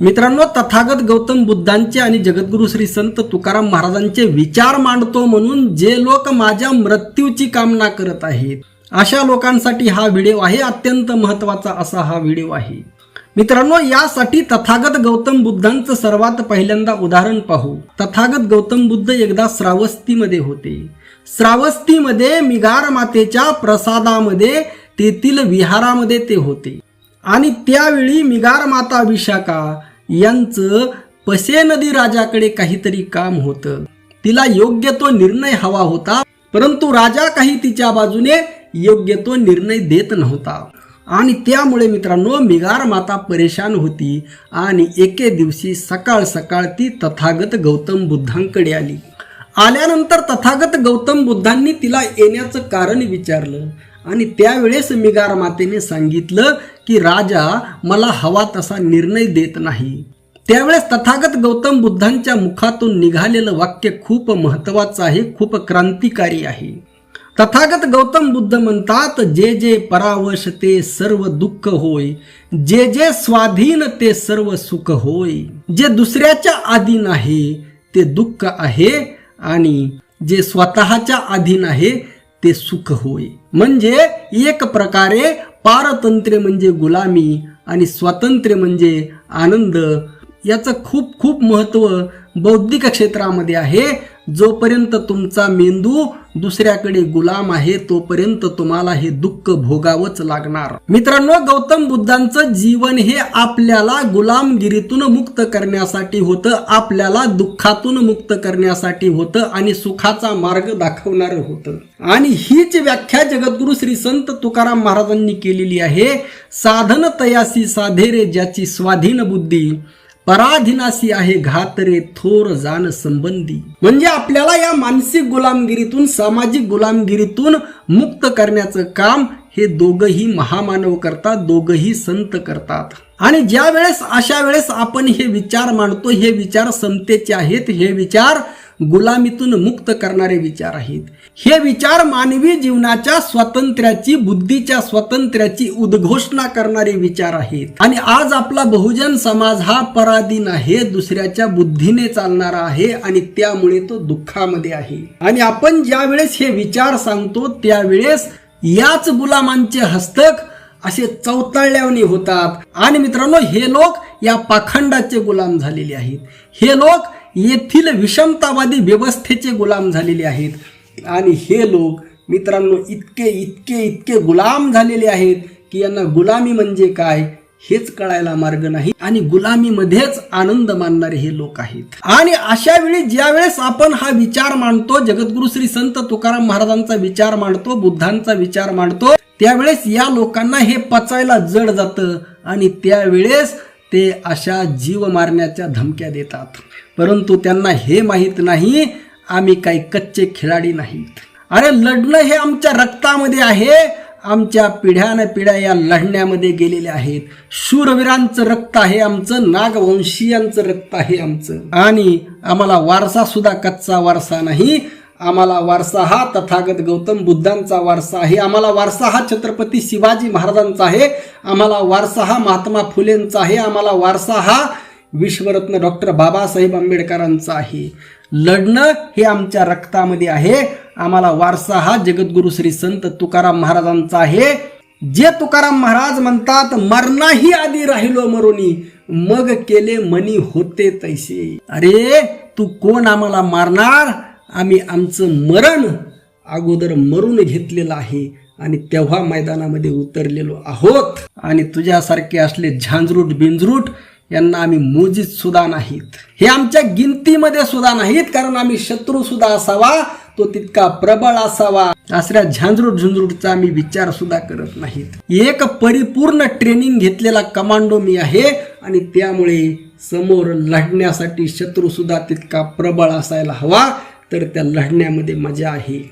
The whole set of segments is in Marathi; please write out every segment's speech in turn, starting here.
मित्रांनो तथागत गौतम बुद्धांचे आणि जगद्गुरु श्री संत तुकाराम महाराजांचे विचार मांडतो म्हणून जे लोक माझ्या मृत्यूची कामना करत आहेत अशा लोकांसाठी हा व्हिडिओ आहे अत्यंत महत्त्वाचा असा हा व्हिडिओ आहे. मित्रांनो यासाठी तथागत गौतम बुद्धांचं सर्वात पहिल्यांदा उदाहरण पाहू. तथागत गौतम बुद्ध एकदा श्रावस्तीमध्ये होते. श्रावस्तीमध्ये मिगार मातेच्या प्रसादामध्ये तेथील विहारामध्ये ते होते. आणि त्यावेळी मिगार माता विशाखा यांचं पसे नदी राजाकडे काहीतरी काम होतं. तिला योग्य तो निर्णय हवा होता परंतु राजा काही तिच्या बाजूने योग्य तो निर्णय देत नव्हता. आणि त्यामुळे मित्रांनो मिगार माता परेशान होती आणि एके दिवशी सकाळ सकाळ ती तथागत गौतम बुद्धांकडे आली. आल्यानंतर तथागत गौतम बुद्धांनी तिला येण्याचं कारण विचारलं. आणि त्यावेळेस मिगार मातेने सांगितलं की राजा मला हवा तसा निर्णय देत नाही. त्यावेळेस तथागत गौतम बुद्धांच्या मुखातून निघालेलं वाक्य खूप महत्वाचं आहे खूप क्रांतिकारी आहे. तथागत गौतम बुद्ध म्हणतात जे जे परावश ते सर्व दुःख होय जे जे स्वाधीन ते सर्व सुख होय. जे दुसऱ्याच्या अधीन आहे ते दुःख आहे आणि जे स्वतःच्या अधीन आहे ते सुख होय. म्हणजे एक प्रकारे पारतंत्र्य म्हणजे गुलामी आणि स्वातंत्र्य म्हणजे आनंद याचं खूप खूप महत्त्व बौद्धिक क्षेत्रामध्ये आहे. जोपर्यंत तुमचा मेंदू दुसऱ्याकडे गुलाम आहे तोपर्यंत तुम्हाला हे दुःख भोगावंच लागणार. मित्रांनो गौतम बुद्धांचं जीवन हे आपल्याला गुलामगिरीतून मुक्त करण्यासाठी होतं आपल्याला दुःखातून मुक्त करण्यासाठी होतं आणि सुखाचा मार्ग दाखवणारं होतं. आणि हीच व्याख्या जगद्गुरु श्री संत तुकाराम महाराजांनी केलेली आहे. साधन तयासी साधेरे ज्याची स्वाधीन बुद्धी पराधीनासी आहे घातरे थोर जाण संबंधी. म्हणजे आपल्याला या मानसिक गुलामगिरीतून सामाजिक गुलामगिरीतून मुक्त करण्याचं काम हे दोघही महामानव करतात दोघही संत करतात. आणि ज्या वेळेस अशा वेळेस आपण हे विचार मांडतो हे विचार समतेचे आहेत हे विचार गुलामीतून मुक्त करणारे विचार आहेत. हे विचार मानवी जीवनाच्या स्वातंत्र्याची बुद्धीच्या स्वातंत्र्याची उद्घोषणा करणारे विचार आहेत. आणि आज आपला बहुजन समाज हा पराधीन आहे दुसऱ्याच्या बुद्धीने चालणारा आहे आणि त्यामुळे तो दुःखामध्ये आहे. आणि आपण ज्या वेळेस हे विचार सांगतो त्यावेळेस याच गुलामांचे हस्तक असे चौताळल्याने होतात. आणि मित्रांनो हे लोक या पाखंडाचे गुलाम झालेले आहेत. हे लोक येथील विषमतावादी व्यवस्थेचे गुलाम झालेले आहेत. आणि हे लोक मित्रांनो इतके इतके इतके गुलाम झालेले आहेत की यांना गुलामी म्हणजे काय हेच कळायला मार्ग नाही. आणि गुलामीमध्येच आनंद मानणारे हे लोक आहेत. आणि अशा वेळी ज्या वेळेस आपण हा विचार मांडतो जगद्गुरु श्री संत तुकाराम महाराजांचा विचार मांडतो बुद्धांचा विचार मांडतो त्यावेळेस या लोकांना हे पचायला जड जातं आणि त्यावेळेस ते अशा जीव मारण्याच्या धमक्या देतात. परंतु त्यांना हे माहीत नाही आम्ही काही कच्चे खिलाडी नाहीत अरे लढणं हे आमच्या रक्तामध्ये आहे. आमच्या पिढ्यान पिढ्या या लढण्यामध्ये गेलेल्या आहेत. शूरवीरांचं रक्त आहे आमचं नागवंशीयांचं रक्त आहे आमचं. आणि आम्हाला वारसा सुद्धा कच्चा वारसा नाही. आम्हाला वारसा हा तथागत गौतम बुद्धांचा वारसा आहे. आम्हाला वारसा हा छत्रपती शिवाजी महाराजांचा आहे. आम्हाला वारसा हा महात्मा फुलेंचा आहे. आम्हाला वारसा हा विश्वरत्न डॉक्टर बाबासाहेब आंबेडकरांचा आहे लढणं हे आमच्या रक्तामध्ये आहे. आम्हाला वारसा हा जगद्गुरु श्री संत तुकाराम महाराजांचा आहे. जे तुकाराम महाराज म्हणतात मरणाही आधी राहिलो मरुनी मग केले मनी होते तैसे. अरे तू कोण आम्हाला मारणार? आम्ही आमचं मरण अगोदर मरून घेतलेलं आहे आणि तेव्हा मैदानामध्ये उतरलेलो आहोत. आणि तुझ्यासारखे असले झांजरूट बिंजरूट यांना आम्ही मोजीत सुद्धा नाहीत. हे आमच्या गिनतीमध्ये सुद्धा नाहीत कारण आम्ही शत्रू सुद्धा असावा तो तितका प्रबळ असावा. असल्या झांजरूट झुंजरूटचा आम्ही विचार सुद्धा करत नाहीत. एक परिपूर्ण ट्रेनिंग घेतलेला कमांडो मी आहे आणि त्यामुळे समोर लढण्यासाठी शत्रू सुद्धा तितका प्रबळ असायला हवा तर त्या लढण्यामध्ये मजा आहे.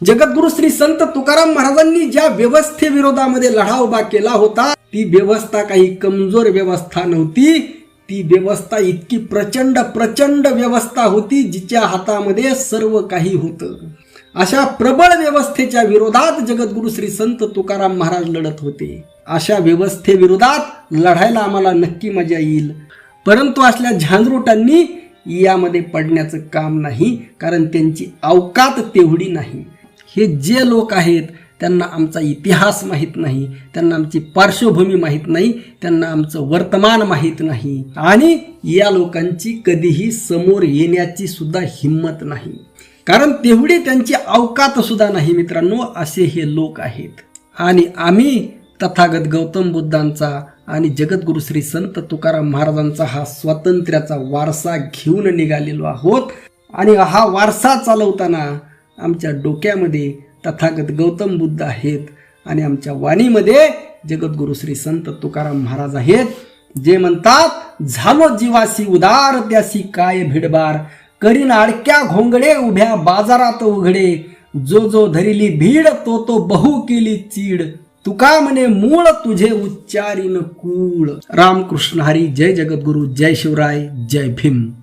जगद्गुरु श्री संत तुकाराम महाराजांनी ज्या व्यवस्थेविरोधामध्ये लढा उभा केला होता ती व्यवस्था काही कमजोर व्यवस्था नव्हती. ती व्यवस्था इतकी प्रचंड प्रचंड व्यवस्था होती जिच्या हातामध्ये सर्व काही होतं. अशा प्रबळ व्यवस्थेच्या विरोधात जगद्गुरु श्री संत तुकाराम महाराज लढत होते. अशा व्यवस्थेविरोधात लढायला आम्हाला नक्की मजा येईल. परंतु असल्या झांजरोटांनी यामध्ये पडण्याचं काम नाही कारण त्यांची अवकात तेवढी नाही. हे जे लोक आहेत त्यांना आमचा इतिहास माहीत नाही त्यांना आमची पार्श्वभूमी माहीत नाही त्यांना आमचं वर्तमान माहीत नाही. आणि या लोकांची कधीही समोर येण्याची सुद्धा हिंमत नाही. कारण तेवढी त्यांची अवकात सुद्धा नाही मित्रांनो असे हे लोक आहेत. आणि आम्ही तथागत गौतम बुद्धांचा आणि जगद्गुरु श्री संत तुकाराम महाराजांचा हा स्वातंत्र्याचा वारसा घेऊन निघालेलो आहोत. आणि हा वारसा चालवताना आमच्या डोक्यामध्ये तथागत गौतम बुद्ध आहेत आणि आमच्या वाणीमध्ये जगद्गुरु श्री संत तुकाराम महाराज आहेत. जे म्हणतात झालो जीवासी उदार त्यासी काय भिडबार करीन अडक्या घोंगडे उभ्या बाजारात उघडे. जो जो धरिली भीड तो तो बहु केली चीड. तुका म्हणे मूळ तुझे उच्चारीन कूळ. रामकृष्ण हरी जय जगद्गुरु जय शिवराय जय भीम.